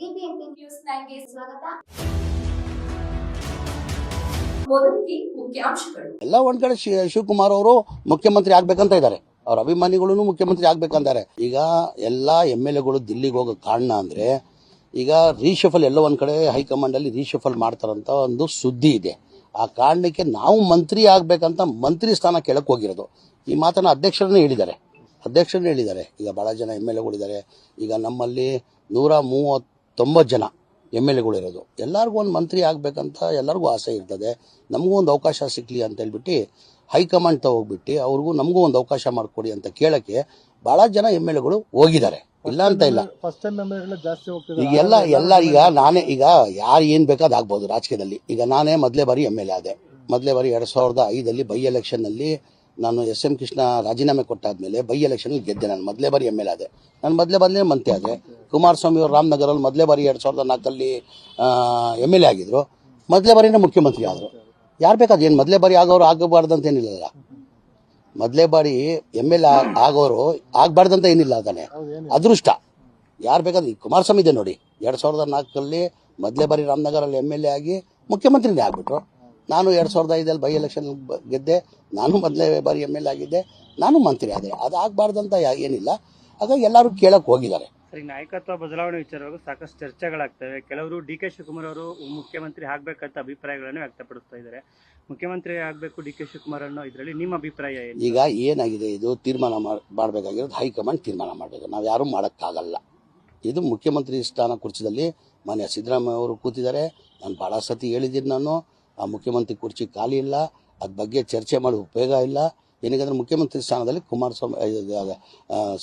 News ಸ್ವಾಗತ. ಎಲ್ಲ ಒಂದ್ ಕಡೆ ಶಿವಕುಮಾರ್ ಅವರು ಮುಖ್ಯಮಂತ್ರಿ ಆಗ್ಬೇಕಂತ ಇದ್ದಾರೆ. ಅವ್ರ ಅಭಿಮಾನಿಗಳು ಮುಖ್ಯಮಂತ್ರಿ ಆಗ್ಬೇಕಂತಾರೆ. ಈಗ ಎಲ್ಲ ಎಂ ಎಲ್ ಎಗಳು ದಿಲ್ಲಿಗೆ ಹೋಗೋ ಕಾರಣ ಅಂದ್ರೆ ಈಗ ರೀಶಫಲ್ ಎಲ್ಲ ಒಂದ್ ಕಡೆ ಹೈಕಮಾಂಡ್ ಅಲ್ಲಿ ರೀಶಫಲ್ ಮಾಡ್ತಾರಂತ ಒಂದು ಸುದ್ದಿ ಇದೆ. ಆ ಕಾರಣಕ್ಕೆ ನಾವು ಮಂತ್ರಿ ಆಗ್ಬೇಕಂತ ಮಂತ್ರಿ ಸ್ಥಾನ ಕೆಳಕ್ ಹೋಗಿರೋದು. ಈ ಮಾತನ್ನ ಅಧ್ಯಕ್ಷರನ್ನೇ ಹೇಳಿದ್ದಾರೆ. ಅಧ್ಯಕ್ಷರನ್ನೇ ಹೇಳಿದ್ದಾರೆ. ಈಗ ಬಹಳ ಜನ ಎಂ ಎಲ್ ಎಗಳಿದ್ದಾರೆ. ಈಗ ನಮ್ಮಲ್ಲಿ ನೂರ ಮೂವತ್ತೊಂಬತ್ತು ಜನ ಎಂ ಎಲ್ ಎಗಳಿರೋದು ಇರೋದು. ಎಲ್ಲರಿಗೂ ಒಂದು ಮಂತ್ರಿ ಆಗಬೇಕಂತ ಎಲ್ಲರಿಗೂ ಆಸೆ ಇರ್ತದೆ. ನಮಗೂ ಒಂದು ಅವಕಾಶ ಸಿಕ್ಲಿ ಅಂತ ಹೇಳ್ಬಿಟ್ಟು ಹೈಕಮಾಂಡ್ ಹೋಗ್ಬಿಟ್ಟು ಅವ್ರಿಗೂ ನಮಗೂ ಒಂದು ಅವಕಾಶ ಮಾಡಿಕೊಡಿ ಅಂತ ಕೇಳಕ್ಕೆ ಭಾಳ ಜನ ಎಂ ಎಲ್ ಎಗಳು ಹೋಗಿದ್ದಾರೆ. ಇಲ್ಲ ಅಂತ ಇಲ್ಲ. ಈಗ ಎಲ್ಲ ಎಲ್ಲ ಈಗ ನಾನೇ ಈಗ ಯಾರು ಏನು ಬೇಕಾದ ಆಗ್ಬೋದು ರಾಜಕೀಯದಲ್ಲಿ. ಈಗ ನಾನೇ ಮೊದಲೇ ಬಾರಿ ಎಂ ಎಲ್ ಎ ಆದೆ. ಮೊದಲೇ ಬಾರಿ ಎರಡು ಸಾವಿರದ ಐದಲ್ಲಿ ಬೈ ಎಲೆಕ್ಷನ್ನಲ್ಲಿ ನಾನು ಎಸ್ ಎಂ ಕೃಷ್ಣ ರಾಜೀನಾಮೆ ಕೊಟ್ಟಾದ್ಮೇಲೆ ಬೈ ಎಲೆಕ್ಷನ್ ಗೆದ್ದೆ ನಾನು. ಮೊದಲೇ ಬಾರಿ ಎಂ ಎಲ್ ಎ ಆದೆ. ನಾನು ಮೊದಲೇ ಬಂದೇ ಮಂತ್ರಿ ಆದೆ. ಕುಮಾರಸ್ವಾಮಿ ಅವರು ರಾಮನಗರಲ್ಲಿ ಮೊದಲೇ ಬಾರಿ ಎರಡು ಸಾವಿರದ ನಾಲ್ಕಲ್ಲಿ ಎಂ ಎಲ್ ಎ ಆಗಿದ್ರು. ಮೊದಲೇ ಬಾರಿನೇ ಮುಖ್ಯಮಂತ್ರಿ ಆದರು. ಯಾರು ಬೇಕಾದ ಏನು ಮೊದಲೇ ಬಾರಿ ಆಗೋರು ಆಗಬಾರ್ದಂತ ಏನಿಲ್ಲ ಮೊದಲೇ ಬಾರಿ ಎಂ ಎಲ್ ಎ ಆಗೋರು ಆಗಬಾರ್ದಂತ ಏನಿಲ್ಲ ತಾನೆ. ಅದೃಷ್ಟ. ಯಾರು ಬೇಕಾದ್ರೆ ಕುಮಾರಸ್ವಾಮಿ ಇದೆ ನೋಡಿ. ಎರಡು ಸಾವಿರದ ನಾಲ್ಕಲ್ಲಿ ಮೊದಲೇ ಬಾರಿ ರಾಮನಗರಲ್ಲಿ ಎಂ ಎಲ್ ಎ ಆಗಿ ಮುಖ್ಯಮಂತ್ರಿನೇ ಆಗ್ಬಿಟ್ರು. ನಾನು ಎರಡು ಸಾವಿರದ ಐದಲ್ಲಿ ಬೈ ಎಲೆಕ್ಷನ್ ಗೆದ್ದೆ. ನಾನು ಮೊದಲೇ ಬಾರಿ ಎಂ ಎಲ್ ಎ ಆಗಿದ್ದೆ. ನಾನು ಮಂತ್ರಿ ಆದೆ. ಅದು ಆಗಬಾರ್ದಂತ ಏನಿಲ್ಲ. ಹಾಗಾಗಿ ಎಲ್ಲರೂ ಕೇಳಕ್ಕೆ ಹೋಗಿದ್ದಾರೆ. ಸರಿ ನಾಯಕತ್ವ ಬದಲಾವಣೆ ವಿಚಾರವಾಗಿ ಸಾಕಷ್ಟು ಚರ್ಚೆಗಳಾಗ್ತವೆ. ಕೆಲವರು ಡಿ ಕೆ ಶಿವಕುಮಾರ್ ಅವರು ಮುಖ್ಯಮಂತ್ರಿ ಆಗ್ಬೇಕಂತ ಅಭಿಪ್ರಾಯಗಳನ್ನು ವ್ಯಕ್ತಪಡಿಸ್ತಾ ಇದ್ದಾರೆ. ಮುಖ್ಯಮಂತ್ರಿ ಆಗಬೇಕು ಡಿ ಕೆ ಶಿವಕುಮಾರ್ ಅನ್ನೋ ಇದರಲ್ಲಿ ನಿಮ್ಮ ಅಭಿಪ್ರಾಯ ಏನು? ಈಗ ಏನಾಗಿದೆ? ಇದು ತೀರ್ಮಾನ ಮಾಡಬೇಕಾಗಿರೋದು ಹೈಕಮಾಂಡ್ ತೀರ್ಮಾನ ಮಾಡಬೇಕು. ನಾವು ಯಾರೂ ಮಾಡೋಕ್ಕಾಗಲ್ಲ. ಇದು ಮುಖ್ಯಮಂತ್ರಿ ಸ್ಥಾನ ಕುರ್ಚಿದಲ್ಲಿ ಮಾನ್ಯ ಸಿದ್ದರಾಮಯ್ಯ ಅವರು ಕೂತಿದ್ದಾರೆ. ನಾನು ಭಾಳ ಸತಿ ಹೇಳಿದ್ದೀನಿ ನಾನು. ಆ ಮುಖ್ಯಮಂತ್ರಿ ಕುರ್ಚಿ ಖಾಲಿ ಇಲ್ಲ. ಅದ್ರ ಬಗ್ಗೆ ಚರ್ಚೆ ಮಾಡೋ ಉಪಯೋಗ ಇಲ್ಲ. ಏನಕ್ಕಂದ್ರೆ ಮುಖ್ಯಮಂತ್ರಿ ಸ್ಥಾನದಲ್ಲಿ ಕುಮಾರಸ್ವಾಮಿ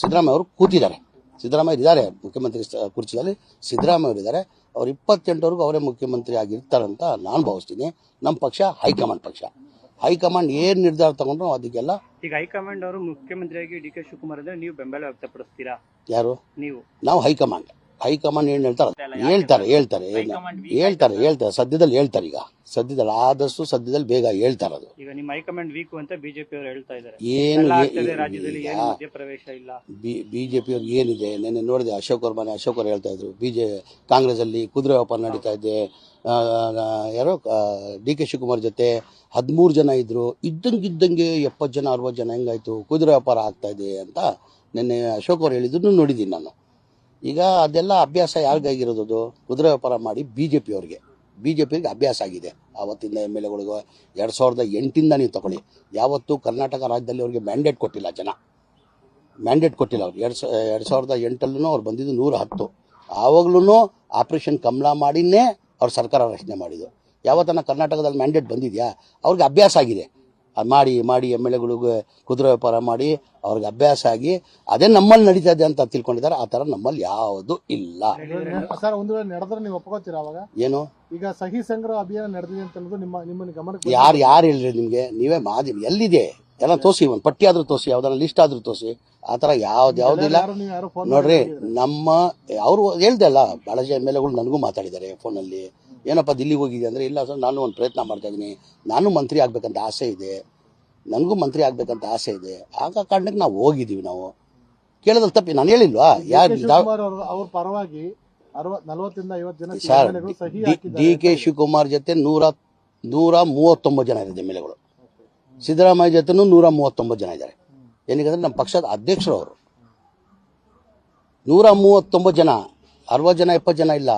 ಸಿದ್ದರಾಮಯ್ಯ ಅವರು ಕೂತಿದ್ದಾರೆ. ಸಿದ್ದರಾಮಯ್ಯ ಇದ್ದಾರೆ ಮುಖ್ಯಮಂತ್ರಿ ಕುರ್ಚಿಯಲ್ಲಿ ಸಿದ್ದರಾಮಯ್ಯ ಅವರು ಇದ್ದಾರೆ. ಅವ್ರು ಇಪ್ಪತ್ತೆಂಟವರೆಗೂ ಅವರೇ ಮುಖ್ಯಮಂತ್ರಿ ಆಗಿರ್ತಾರಂತ ನಾನು ಭಾವಿಸ್ತೀನಿ. ನಮ್ಮ ಪಕ್ಷ ಹೈಕಮಾಂಡ್ ಪಕ್ಷ. ಹೈಕಮಾಂಡ್ ಏನು ನಿರ್ಧಾರ ತಗೊಂಡ್ರು ಅದಕ್ಕೆಲ್ಲ ಈಗ ಹೈಕಮಾಂಡ್ ಅವರು ಮುಖ್ಯಮಂತ್ರಿಯಾಗಿ ಡಿ ಕೆ ಶಿವಕುಮಾರ್ ಅಂದ್ರೆ ನೀವು ಬೆಂಬಲ ವ್ಯಕ್ತಪಡಿಸ್ತೀರಾ? ಯಾರು? ನೀವು. ನಾವು ಹೈಕಮಾಂಡ್. ಹೈಕಮಾಂಡ್ ಏನ್ ಹೇಳ್ತಾರೆ? ಹೇಳ್ತಾರೆ ಹೇಳ್ತಾರೆ? ಹೇಳ್ತಾರೆ ಹೇಳ್ತಾರೆ ಸದ್ಯದಲ್ಲಿ ಹೇಳ್ತಾರೆ ಈಗ. ಸದ್ಯದಲ್ಲಿ ಆದಷ್ಟು ಸದ್ಯದಲ್ಲಿ ಬೇಗ ಹೇಳ್ತಾರೆ ಅದು. ಈಗ ನಿಮ್ಮ ಹೈಕಮಾಂಡ್ ವೀಕ್ ಅಂತ ಬಿಜೆಪಿ ಅವರು ಹೇಳ್ತಾ ಇದ್ದಾರೆ. ಏನು ರಾಜ್ಯದಲ್ಲಿ ಮಧ್ಯಪ್ರವೇಶ ಇಲ್ಲ. ಬಿಜೆಪಿ ಅವ್ರಿಗೆ ಏನಿದೆ? ನೆನ್ನೆ ನೋಡಿದೆ ಅಶೋಕ್ ಅವ್ರ ಮನೆ ಅಶೋಕ್ ಅವ್ರು ಹೇಳ್ತಾ ಇದ್ರು. ಬಿಜೆ ಕಾಂಗ್ರೆಸ್ ಅಲ್ಲಿ ಕುದುರೆ ವ್ಯಾಪಾರ ನಡೀತಾ ಇದೆ. ಯಾರೋ ಡಿ ಕೆ ಶಿವಕುಮಾರ್ ಜೊತೆ ಹದಿಮೂರು ಜನ ಇದ್ರು. ಇದ್ದಂಗಿದ್ದಂಗೆ ಎಪ್ಪತ್ತು ಜನ ಅರವತ್ತು ಜನ ಹೆಂಗಾಯ್ತು? ಕುದುರೆ ವ್ಯಾಪಾರ ಆಗ್ತಾ ಇದೆ ಅಂತ ನಿನ್ನೆ ಅಶೋಕ್ ಅವ್ರು ಹೇಳಿದ್ರು ನೋಡಿದ್ದೀನಿ ನಾನು. ಈಗ ಅದೆಲ್ಲ ಅಭ್ಯಾಸ ಯಾರಿಗಾಗಿರೋದು ಕುದುರೆ ವ್ಯಾಪಾರ ಮಾಡಿ ಬಿ ಜೆ ಪಿಯವ್ರಿಗೆ ಬಿ ಜೆ ಪಿಗೆ ಅಭ್ಯಾಸ ಆಗಿದೆ. ಆವತ್ತಿಂದ ಎಂ ಎಲ್ ಎಗಳಿಗೂ ಎರಡು ಸಾವಿರದ ಎಂಟಿಂದ ನೀವು ತಗೊಳ್ಳಿ. ಯಾವತ್ತೂ ಕರ್ನಾಟಕ ರಾಜ್ಯದಲ್ಲಿ ಅವ್ರಿಗೆ ಮ್ಯಾಂಡೇಟ್ ಕೊಟ್ಟಿಲ್ಲ ಜನ. ಮ್ಯಾಂಡೇಟ್ ಕೊಟ್ಟಿಲ್ಲ ಅವ್ರು. ಎರಡು ಎರಡು ಸಾವಿರದ ಎಂಟಲ್ಲೂ ಅವ್ರು ಬಂದಿದ್ದು ನೂರ ಹತ್ತು. ಆವಾಗಲೂ ಆಪರೇಷನ್ ಕಮಲ ಮಾಡಿನೇ ಅವ್ರು ಸರ್ಕಾರ ರಚನೆ ಮಾಡಿದ್ದು. ಯಾವತ್ತನ ಕರ್ನಾಟಕದಲ್ಲಿ ಮ್ಯಾಂಡೇಟ್ ಬಂದಿದೆಯಾ? ಅವ್ರಿಗೆ ಅಭ್ಯಾಸ ಆಗಿದೆ. ಅದ್ ಮಾಡಿ ಮಾಡಿ ಎಂ ಎಲ್ ಎಗಳಿಗೆ ಕುದುರೆ ವ್ಯಾಪಾರ ಮಾಡಿ ಅವ್ರಿಗೆ ಅಭ್ಯಾಸ ಆಗಿ ಅದೇ ನಮ್ಮಲ್ಲಿ ನಡೀತಾ ಇದೆ ಅಂತ ತಿಳ್ಕೊಂಡಿದ್ದಾರೆ. ಆ ಥರ ನಮ್ಮಲ್ಲಿ ಯಾವುದು ಇಲ್ಲ. ಸರ್ ಒಂದು ವೇಳೆ ನಡೆದ್ರೆ ನೀವು ಒಪ್ಕೋತೀರಾ ಅವಾಗ? ಏನು? ಈಗ ಸಹಿ ಸಂಗ್ರಹ ಅಭಿಯಾನ ನಡೆದಿದೆ ಅಂತ ಅನ್ನೋದು ನಿಮ್ಮ ನಿಮ್ಮನ್ನ ಗಮನಕ್ಕೆ ಯಾರು ಯಾರು ಹೇಳ್ರಿ ನಿಮಗೆ? ನೀವೇ ಮಾದಿ ಎಲ್ಲಿದೆ? ಎಲ್ಲ ತೋರಿಸಿ ಒಂದು ಪಟ್ಟಿ ಆದ್ರೂ ತೋರಿಸಿ ಯಾವ್ದಾರ ಲಿಸ್ಟ್ ಆದ್ರೂ ತೋರಿಸಿ. ಆ ಥರ ಯಾವ್ದು ಯಾವುದಿಲ್ಲ ಯಾರು ನೀವು ಯಾರು ಫೋನ್ ನೋಡ್ರಿ ನಮ್ಮ ಅವರು ಹೇಳ್ದೆ ಅಲ್ಲ ಭಾಳ ಜನ ಎಂ ಎಲ್ ಎಗಳು ನನಗೂ ಮಾತಾಡಿದ್ದಾರೆ ಫೋನಲ್ಲಿ ಏನಪ್ಪ ದಿಲ್ಲಿಗೆ ಹೋಗಿದೆ ಅಂದರೆ ಇಲ್ಲ ಸರ್ ನಾನು ಒಂದು ಪ್ರಯತ್ನ ಮಾಡ್ತಾ ಇದ್ದೀನಿ. ನಾನು ಮಂತ್ರಿ ಆಗಬೇಕಂತ ಆಸೆ ಇದೆ. ನನಗೂ ಮಂತ್ರಿ ಆಗಬೇಕಂತ ಆಸೆ ಇದೆ. ಆಗ ಕಾರಣಕ್ಕೆ ನಾವು ಹೋಗಿದ್ದೀವಿ ನಾವು. ಕೇಳೋದ್ರಲ್ಲಿ ತಪ್ಪಿ ನಾನು ಹೇಳಿಲ್ವಾ? ಯಾರು ಅವರು ಪರವಾಗಿ ಸರ್ ಡಿ ಕೆ ಶಿವಕುಮಾರ್ ಜೊತೆ ನೂರ ನೂರ ಮೂವತ್ತೊಂಬತ್ತು ಜನ ಇದ್ದಾರೆ ಎಂ ಎಲ್ ಎಗಳು. ಸಿದ್ದರಾಮಯ್ಯ ಜೊತೆನೂ ನೂರ ಮೂವತ್ತೊಂಬತ್ತು ಜನ ಇದ್ದಾರೆ. ಏನಕ್ಕಂದ್ರೆ ನಮ್ಮ ಪಕ್ಷದ ಅಧ್ಯಕ್ಷರು ಅವರು. ನೂರ ಮೂವತ್ತೊಂಬತ್ತು ಜನ ಅರವತ್ತು ಜನ ಎಪ್ಪತ್ತು ಜನ ಇಲ್ಲ.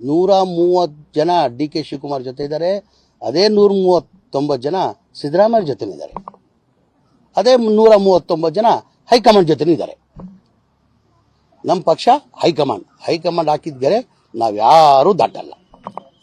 ನೂರ ಮೂವತ್ತು ಜನ ಡಿ ಕೆ ಶಿವಕುಮಾರ್ ಜೊತೆ ಇದ್ದಾರೆ. ಅದೇ ನೂರ ಮೂವತ್ತೊಂಬತ್ತು ಜನ ಸಿದ್ದರಾಮಯ್ಯ ಜೊತೆ ಇದ್ದಾರೆ. ಅದೇ ನೂರ ಮೂವತ್ತೊಂಬತ್ತು ಜನ ಹೈಕಮಾಂಡ್ ಜೊತೆ ಇದ್ದಾರೆ. ನಮ್ಮ ಪಕ್ಷ ಹೈಕಮಾಂಡ್. ಹೈಕಮಾಂಡ್ ಹಾಕಿದ್ದರೆ ನಾವ್ಯಾರೂ ದಾಟಲ್ಲ.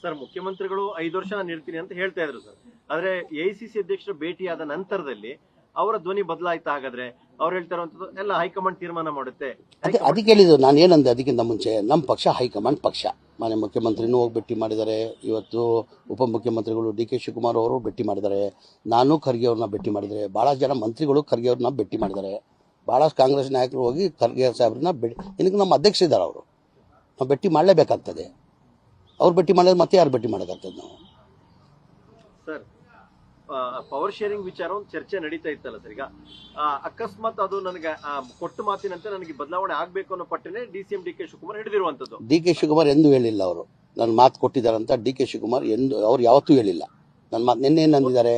ಸರ್, ಮುಖ್ಯಮಂತ್ರಿಗಳು ಐದು ವರ್ಷ ನಾನು ಅಂತ ಹೇಳ್ತಾ ಇದ್ರು ಸರ್. ಆದ್ರೆ ಎಐಸಿಸಿ ಅಧ್ಯಕ್ಷರ ಭೇಟಿಯಾದ ನಂತರದಲ್ಲಿ ಅವರ ಧ್ವನಿ ಬದಲಾಯ್ತಾ ಹಾಗಾದ್ರೆ ಅವ್ರು ಹೇಳ್ತಾ ಇರುವಂತದ್ದು ಎಲ್ಲ ಹೈಕಮಾಂಡ್ ತೀರ್ಮಾನ ಮಾಡುತ್ತೆ. ಅದೇ ಅದಕ್ಕೆ ಹೇಳಿದ್ರು ನಾನು ಏನಂದೆ ಅದಕ್ಕಿಂತ ಮುಂಚೆ ನಮ್ಮ ಪಕ್ಷ ಹೈಕಮಾಂಡ್ ಪಕ್ಷ. ಮಾನ್ಯ ಮುಖ್ಯಮಂತ್ರಿನೂ ಹೋಗಿ ಭೇಟಿ ಮಾಡಿದ್ದಾರೆ. ಇವತ್ತು ಉಪಮುಖ್ಯಮಂತ್ರಿಗಳು ಡಿ ಕೆ ಶಿವಕುಮಾರ್ ಅವರು ಭೇಟಿ ಮಾಡಿದ್ದಾರೆ. ನಾನು ಖರ್ಗೆ ಅವ್ರನ್ನ ಭೇಟಿ ಮಾಡಿದ್ದಾರೆ ಭಾಳ ಜನ ಮಂತ್ರಿಗಳು ಖರ್ಗೆ ಅವ್ರನ್ನ ಭೇಟಿ ಮಾಡಿದ್ದಾರೆ. ಭಾಳ ಕಾಂಗ್ರೆಸ್ ನಾಯಕರು ಹೋಗಿ ಖರ್ಗೆ ಸಾಹೇಬ್ರನ್ನ ಭೇಟಿ ಇದಕ್ಕೆ ನಮ್ಮ ಅಧ್ಯಕ್ಷ ಇದ್ದಾರೆ ಅವರು. ನಾವು ಭೇಟಿ ಮಾಡಲೇಬೇಕಾಗ್ತದೆ. ಅವ್ರು ಭೇಟಿ ಮಾಡಿದ್ರೆ ಮತ್ತೆ ಯಾರು ಭೇಟಿ ಮಾಡೋಕ್ಕಾಗ್ತದೆ ನಾವು? ಸರ್ ಪವರ್ ಶೇರಿಂಗ್ ವಿಚಾರ ಒಂದು ಚರ್ಚೆ ನಡೀತಾ ಇತ್ತಲ್ಲ ಸರ್ ಈಗ. ಆ, ಅಕಸ್ಮಾತ್ ಅದು ನನಗೆ ಕೊಟ್ಟು ಕೊಟ್ಟ ಮಾತಿನಂತೆ ನನಗೆ ಬದಲಾವಣೆ ಆಗ್ಬೇಕು ಅನ್ನೋ ಪಟ್ಟನೆ D C M D K Shivakumar ಹಿಡಿದಿರುವಂತದ್ದು D K Shivakumar ಎಂದು ಹೇಳಿಲ್ಲ ಅವರು. ನನ್ನ ಮಾತು ಕೊಟ್ಟಿದ್ದಾರಂತ ಡಿ ಕೆ ಶಿವಕುಮಾರ್ ಎಂದು ಅವ್ರು ಯಾವತ್ತೂ ಹೇಳಿಲ್ಲ. ನನ್ನ ಮಾತು ನಿನ್ನೆ ಏನ್ ಅಂದಿದ್ದಾರೆ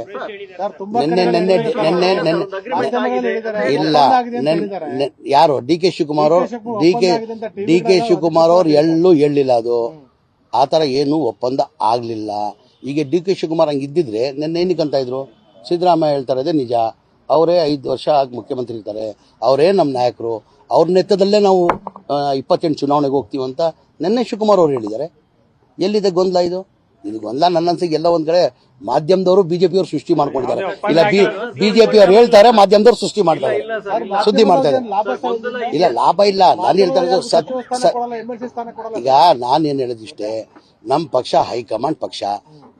ಸರ್ ತುಂಬಾ ನಿನ್ನೆ ನಿನ್ನೆ ನಿನ್ನೆ ನಿನ್ನೆ. ಇಲ್ಲ. ಅಂತ ಯಾರು? ಡಿ ಕೆ ಶಿವಕುಮಾರ್ ಅವ್ರು? D K D K Shivakumar ಅವ್ರು ಎಲ್ಲೂ ಹೇಳಿಲ್ಲ ಅದು. ಆತರ ಥರ ಏನು ಒಪ್ಪಂದ ಆಗಲಿಲ್ಲ. ಈಗ ಡಿ ಕೆ ಶಿವಕುಮಾರ್ ಹಂಗೆ ಇದ್ದಿದ್ರೆ ನೆನ್ನೆ ಏನಕ್ಕೆ ಅಂತ ಇದ್ರು ಸಿದ್ದರಾಮಯ್ಯ ಹೇಳ್ತಾರೆ ಅದೇ ನಿಜ ಅವರೇ ಐದು ವರ್ಷ ಆಗಿ ಮುಖ್ಯಮಂತ್ರಿ ಇರ್ತಾರೆ ಅವರೇ ನಮ್ಮ ನಾಯಕರು ಅವ್ರ ನೆತ್ತದಲ್ಲೇ ನಾವು ಇಪ್ಪತ್ತೆಂಟು ಚುನಾವಣೆಗೆ ಹೋಗ್ತೀವಿ ಅಂತ ನಿನ್ನೆ ಶಿವಕುಮಾರ್ ಅವರು ಹೇಳಿದ್ದಾರೆ ಎಲ್ಲಿದೆ ಗೊಂದಲ ಇದು ಇದು ಗೊಂದಲ ನನ್ನ ಅನ್ಸಿಗೆ ಎಲ್ಲ ಒಂದ್ ಕಡೆ ಮಾಧ್ಯಮದವರು ಬಿಜೆಪಿಯವರು ಸೃಷ್ಟಿ ಮಾಡ್ಕೊಂಡಿದ್ದಾರೆ ಇಲ್ಲ ಬಿ ಬಿಜೆಪಿ ಅವ್ರು ಹೇಳ್ತಾರೆ ಮಾಧ್ಯಮದವ್ರು ಸೃಷ್ಟಿ ಮಾಡ್ತಾರೆ ಇಲ್ಲ ಸರ್ ಇಲ್ಲ. ಸುದ್ದಿ ಮಾಡ್ತಾ ಇದ್ದಾರೆ ಇಲ್ಲ ಲಾಭ ಇಲ್ಲ ನಾನು ಹೇಳ್ತಾ ಇರೋದು ಸತ್ ಈಗ ನಾನು ಏನು ಹೇಳಿದಿಷ್ಟೇ ನಮ್ಮ ಪಕ್ಷ ಹೈಕಮಾಂಡ್ ಪಕ್ಷ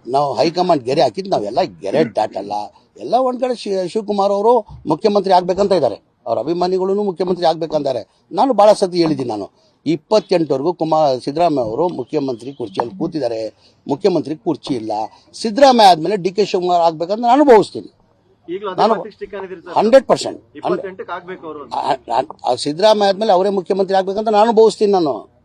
ನಾವು ಹೈಕಮಾಂಡ್ ಗೆರೆ ಹಾಕಿದ್ದು ನಾವೆಲ್ಲ ಗೆರೆ ದಾಟಲ್ಲ. ಎಲ್ಲ ಒಂದ್ ಕಡೆ ಶಿ- ಶಿವಕುಮಾರ್ ಅವರು ಮುಖ್ಯಮಂತ್ರಿ ಆಗ್ಬೇಕಂತ ಇದ್ದಾರೆ. ಅವ್ರ ಅಭಿಮಾನಿಗಳು ಮುಖ್ಯಮಂತ್ರಿ ಆಗ್ಬೇಕಂತಾರೆ. ನಾನು ಬಹಳ ಸತಿ ಹೇಳಿದ್ದೀನಿ ನಾನು. ಇಪ್ಪತ್ತೆಂಟವರೆಗೂ ಕುಮಾರ್ ಸಿದ್ದರಾಮಯ್ಯ ಅವರು ಮುಖ್ಯಮಂತ್ರಿ ಕುರ್ಚಿಯಲ್ಲಿ ಕೂತಿದ್ದಾರೆ. ಮುಖ್ಯಮಂತ್ರಿ ಕುರ್ಚಿ ಇಲ್ಲ. ಸಿದ್ದರಾಮಯ್ಯ ಆದ್ಮೇಲೆ ಡಿ ಕೆ ಶಿವಕುಮಾರ್ ಆಗ್ಬೇಕಂತ ನಾನು ಭಾವಿಸ್ತೀನಿ ನಾನು ಹಂಡ್ರೆಡ್ ಪರ್ಸೆಂಟ್ ಸಿದ್ದರಾಮಯ್ಯ ಆದ್ಮೇಲೆ ಅವರೇ ಮುಖ್ಯಮಂತ್ರಿ ಆಗ್ಬೇಕಂತ ನಾನು ಭಾವಿಸ್ತೀನಿ ನಾನು.